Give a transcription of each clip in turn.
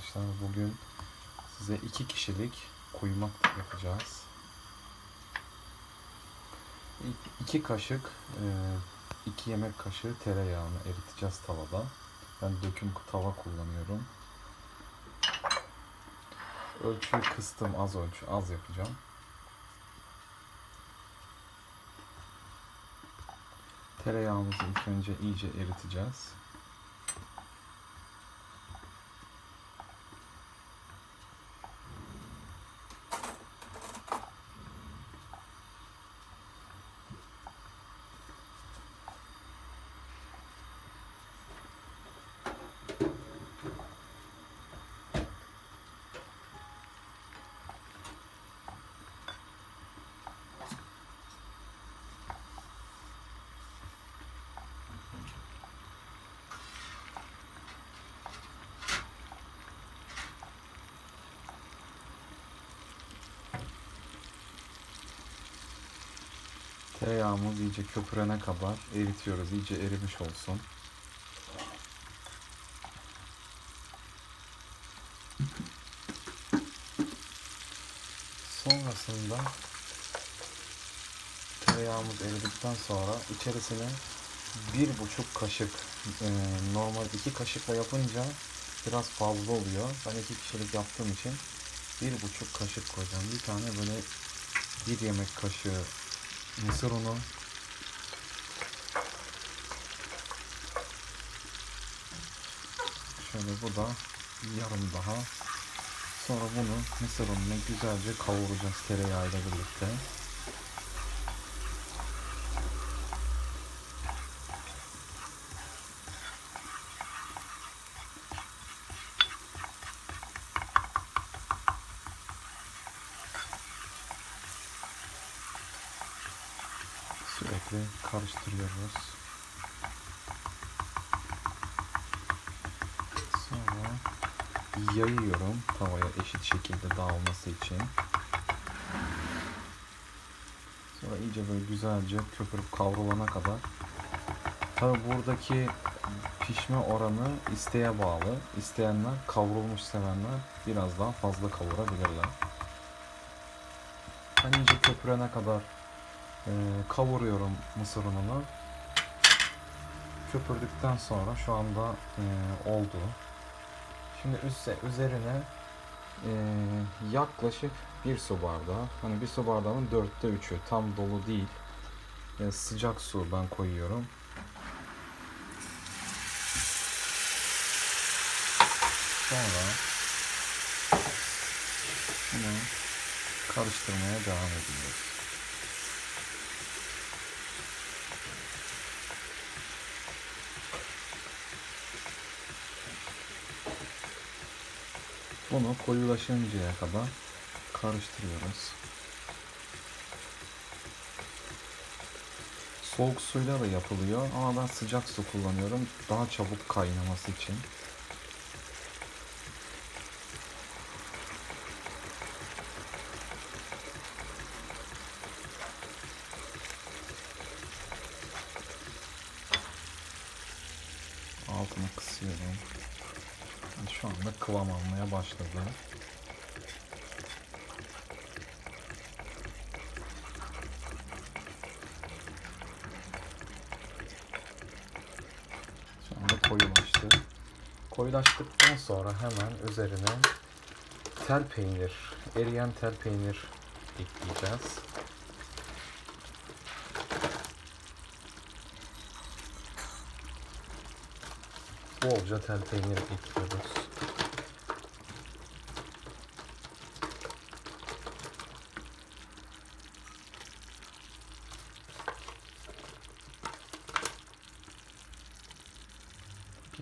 arkadaşlar. Bugün size iki kişilik kuymak yapacağız. İki kaşık, e, iki yemek kaşığı tereyağını eriteceğiz tavada. Ben döküm tava kullanıyorum. Ölçüyü kıstım az ölçü, az yapacağım. Tereyağımızı ilk önce iyice eriteceğiz. Tereyağımız iyice köpürene kadar eritiyoruz. İyice erimiş olsun. Sonrasında tereyağımız eridikten sonra içerisine bir buçuk kaşık e, normal iki kaşıkla yapınca biraz fazla oluyor. Ben iki kişilik yaptığım için bir buçuk kaşık koyacağım. Bir tane böyle bir yemek kaşığı mısır unu. Şöyle bu da yarım daha. Sonra bunu mısır ununu güzelce kavuracağız tereyağıyla birlikte sürekli karıştırıyoruz sonra yayıyorum tavaya eşit şekilde dağılması için. Sonra iyice böyle güzelce köpürüp kavrulana kadar. Tabi buradaki pişme oranı isteğe bağlı. İsteyenler kavrulmuş sevenler biraz daha fazla kavurabilirler. Ben iyice köpürene kadar e, kavuruyorum mısır ununu. Köpürdükten sonra şu anda e, oldu. Şimdi üsse, üzerine e, yaklaşık bir su bardağı, hani bir su bardağının dörtte üçü tam dolu değil. E, sıcak su ben koyuyorum. Sonra bunu karıştırmaya devam ediyoruz. Bunu koyulaşıncaya kadar karıştırıyoruz. Soğuk suyla da yapılıyor ama ben sıcak su kullanıyorum daha çabuk kaynaması için. Altını kısıyorum. Şu anda kıvam almaya başladı. Şu anda koyulaştı. Koyulaştıktan sonra hemen üzerine tel peynir, eriyen tel peynir ekleyeceğiz. Bolca tel peynir ekliyoruz.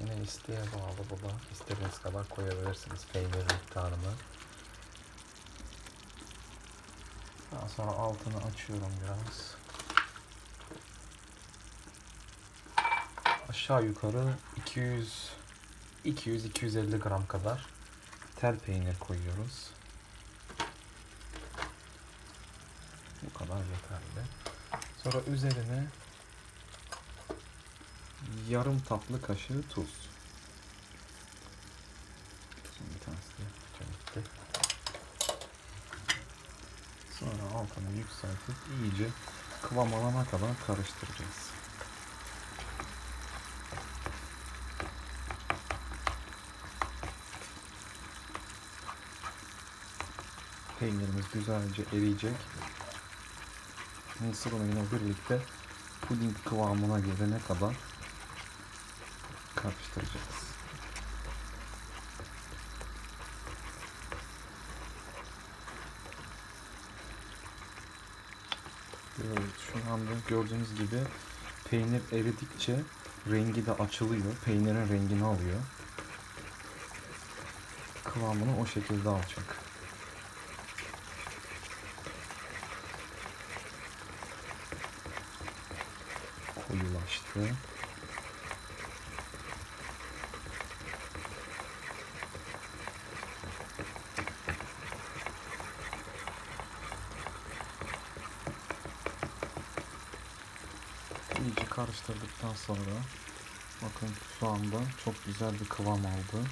Yine isteğe bağlı bu da. İstediğiniz kadar koyabilirsiniz peynir miktarını. Daha sonra altını açıyorum biraz. aşağı yukarı 200-250 gram kadar tel peynir koyuyoruz. Bu kadar yeterli. Sonra üzerine yarım tatlı kaşığı tuz. Şimdi bir tanesi de gitti. Sonra altını yükseltip iyice kıvam alana kadar karıştıracağız. Peynirimiz güzelce eriyecek. Mısır unuyla birlikte puding kıvamına gelene kadar karıştıracağız. Evet, şu anda gördüğünüz gibi peynir eridikçe rengi de açılıyor. Peynirin rengini alıyor. Kıvamını o şekilde alacak. Koyulaştı. İyice karıştırdıktan sonra bakın şu anda çok güzel bir kıvam aldı.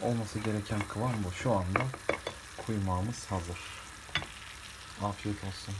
Olması gereken kıvam bu. Şu anda kuymağımız hazır. Afiyet olsun.